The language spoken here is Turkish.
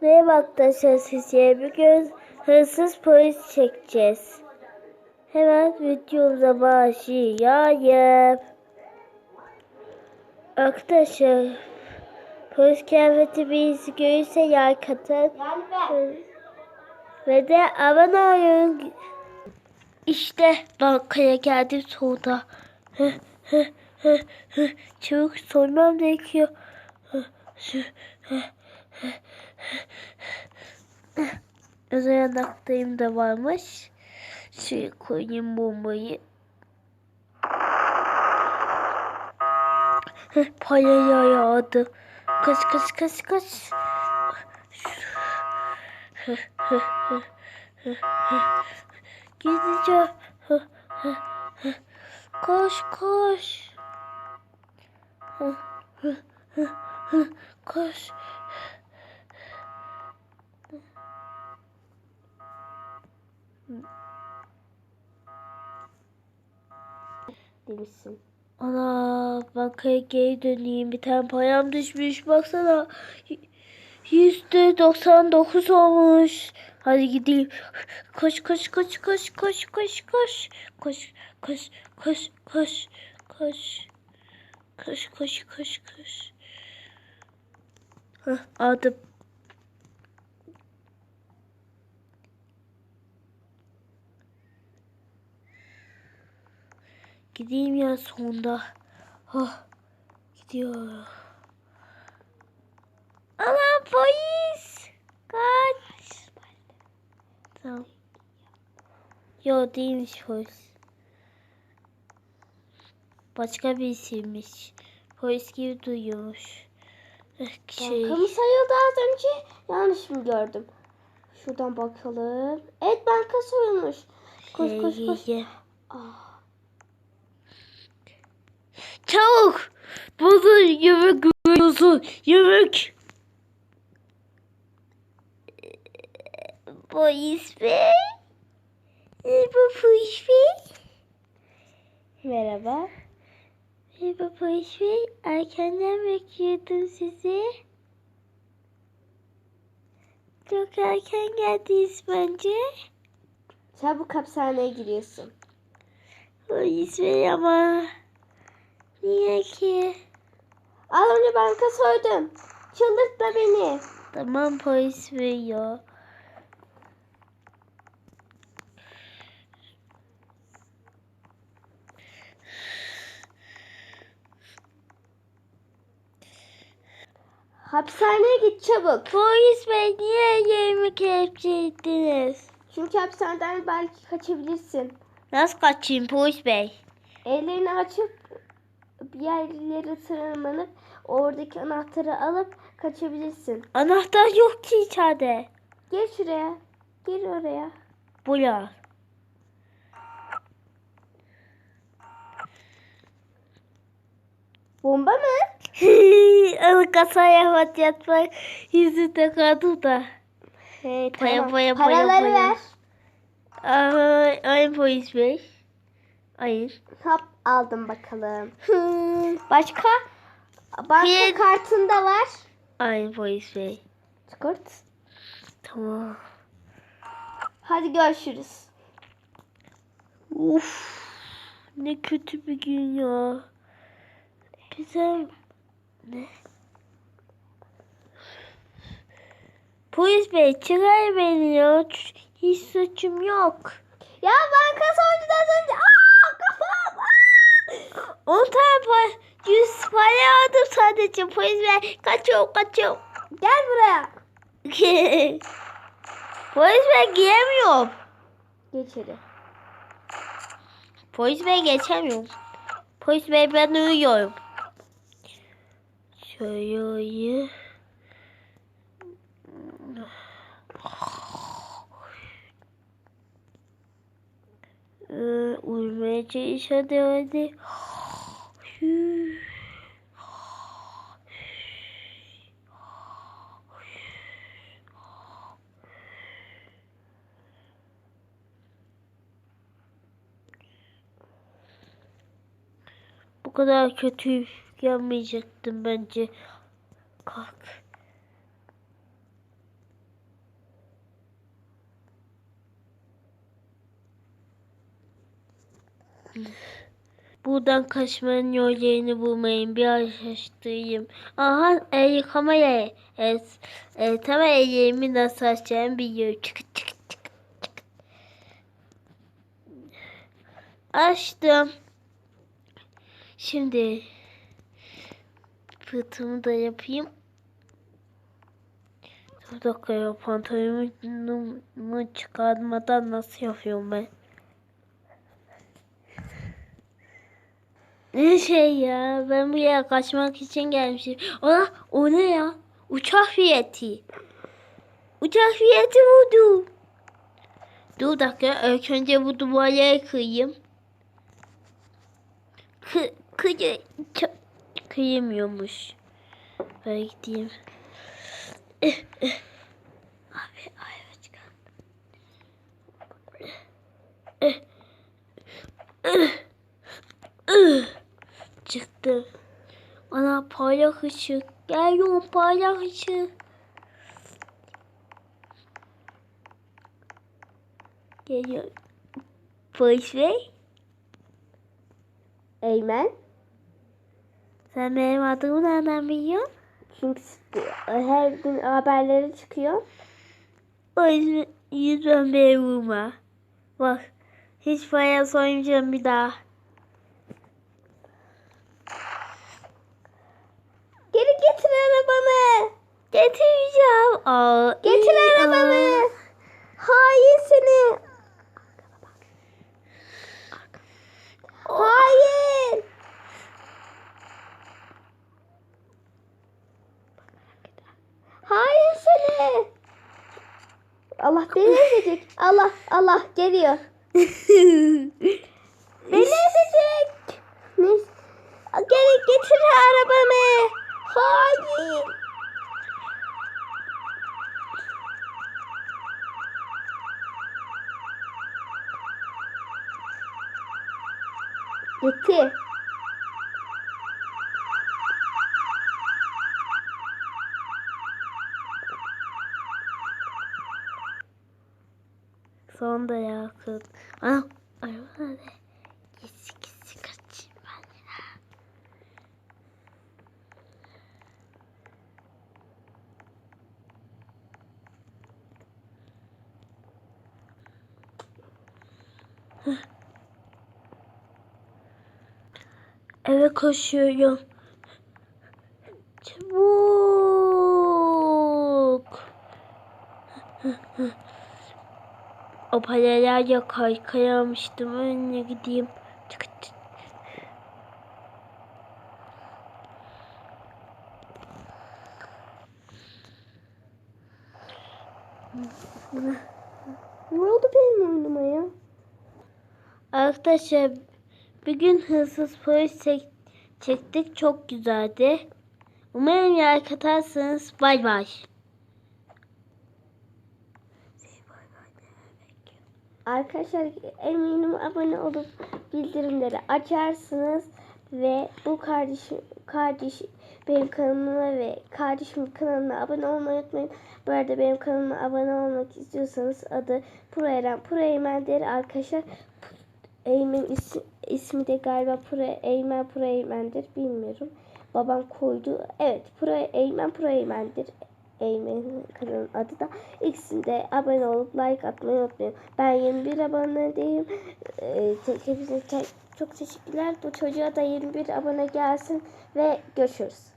Merhaba arkadaşlar size bugün hırsız polis çekeceğiz. Hemen videomuza başlayayım. Arkadaşlar polis kıyafeti birisi görürse like atın. Ve de abone olun. İşte bankaya geldim sonunda. Çabuk sormam gerekiyor. Özel anahtayım da varmış. Şuraya koyayım bombayı. Heh, Parayı yağdı. Kaç kaç kaç kaç. Gideceğim. Koş koş. Koş. Delisin. Ana bankaya geri döneyim. Bir tane param düşmüş. Baksana. Yüzde 99 olmuş. Hadi gideyim. Koş koş koş koş koş koş koş. Koş koş koş koş koş. Koş koş koş koş. Hah aldım. Gideyim ya sonunda. Oh, gidiyor. Ana polis. Kaç. Tamam. Yo değilmiş polis. Başka birisiymiş. Polis gibi duyuyormuş. Eh, Şey, Bankamı sayıldı az önce. Yanlış mı gördüm? Şuradan bakalım. Evet banka soyulmuş. Koş koş koş. şey, Ah, Çabuk. Bana yemek veriyorsun. Yemek. Polis bey. Merhaba polis bey. merhaba. Merhaba polis bey. Erkenden bekliyordum sizi. Çok erken geldiniz bence. Çabuk hapishaneye giriyorsun. Polis bey ama. Niye ki? Az önce banka soydum. Çıldırtma beni. Tamam polis bey ya. Hapishaneye git çabuk. Polis bey niye yerimi kelepçelettiniz? Çünkü hapishaneden belki kaçabilirsin. Nasıl kaçayım polis bey? Ellerini açıp bir yerlere tırmanıp oradaki anahtarı alıp kaçabilirsin. Anahtar yok ki içeride. Gir şuraya. Gir oraya. Bula. Bomba mı? Onu kasaya batacak bak. Yüzü de kaldı da. Hey, tamam. baya, baya, Paraları baya. ver. Ay, ay polis bey. Hayır. Hop aldım bakalım. Başka? Banka Bir- kartında var. Ay polis bey. Çıkart. Tamam. Hadi görüşürüz. Uf. Ne kötü bir gün ya. Güzel. Ne? Polis bey çıkar beni ya. Hiç suçum yok. Ya banka soydu da az önce. Aa! 10 tane para, 100 para aldım sadece. Polis bey kaçıyorum kaçıyorum. Gel buraya. Polis bey giremiyorum. Geç içeri. Polis bey geçemiyorum. Polis bey ben uyuyorum. Şöyle. Ee, uyumaya çalış hadi hadi. Bu kadar kötü gelmeyecektim bence. Kalk. Buradan kaçmanın yollarını bulmayın. Bir araştırayım. Aha el kameraya. Evet. E, tamam ellerimi nasıl açacağımı biliyorum. Çık çık çık çık. Açtım. Şimdi fırtımı da yapayım. Bir dakika ya pantolonumu çıkarmadan nasıl yapıyorum ben? Ne şey ya ben buraya kaçmak için gelmişim. Ona o ne ya? Uçak bileti. Uçak bileti buldum. Dur dakika ilk önce bu duvarları kırayım. Kı, kıyı, kıyamıyormuş. Ben gideyim. Eh, eh. Abi ayva çıkan. Eh, eh, eh. Çıktı. Ana parlak ışık. Geliyorum parlak ışık. Geliyor. Polis Bey. Eymen. Sen benim adımı nereden biliyorsun? Çünkü her gün haberleri çıkıyor. O yüzden, yüzden beni vurma. Bak. Hiç para soymayacağım bir daha. Geri getir arabamı. Getireceğim. Aa, Getir iyi, arabamı. aa. Hain seni. Hain. Hain seni. Allah beni ezecek. Allah Allah geliyor. Beni ezecek. Neyse. Geri getir arabamı. Hain. Gitti. Sonunda yakın. Ana. Araba nerede? Gitsi gitsi kaçayım ben ya. Eve koşuyorum. Çabuk. O paralelce kaykaymıştım. Önüne gideyim. Tık tık. Ne oldu benim oyunuma ya? Arkadaşlar bugün hırsız polis çek- çektik. Çok güzeldi. Umarım like atarsınız. Bay bay. Arkadaşlar eminim abone olup bildirimleri açarsınız ve bu kardeşim kardeş benim kanalıma ve kardeşimin kanalına abone olmayı unutmayın. Bu arada benim kanalıma abone olmak istiyorsanız adı Pro Eren Pro Eymen'dir arkadaşlar. Eymen ismi, ismi de galiba Pro Eymen Eymen'dir bilmiyorum. Babam koydu. Evet Pro Eymen. Eymen'in kanalının adı da. İkisinde abone olup like atmayı unutmayın. Ben 21 abonedeyim. Ee, hepinize çok teşekkürler. Bu çocuğa da 21 abone gelsin ve görüşürüz.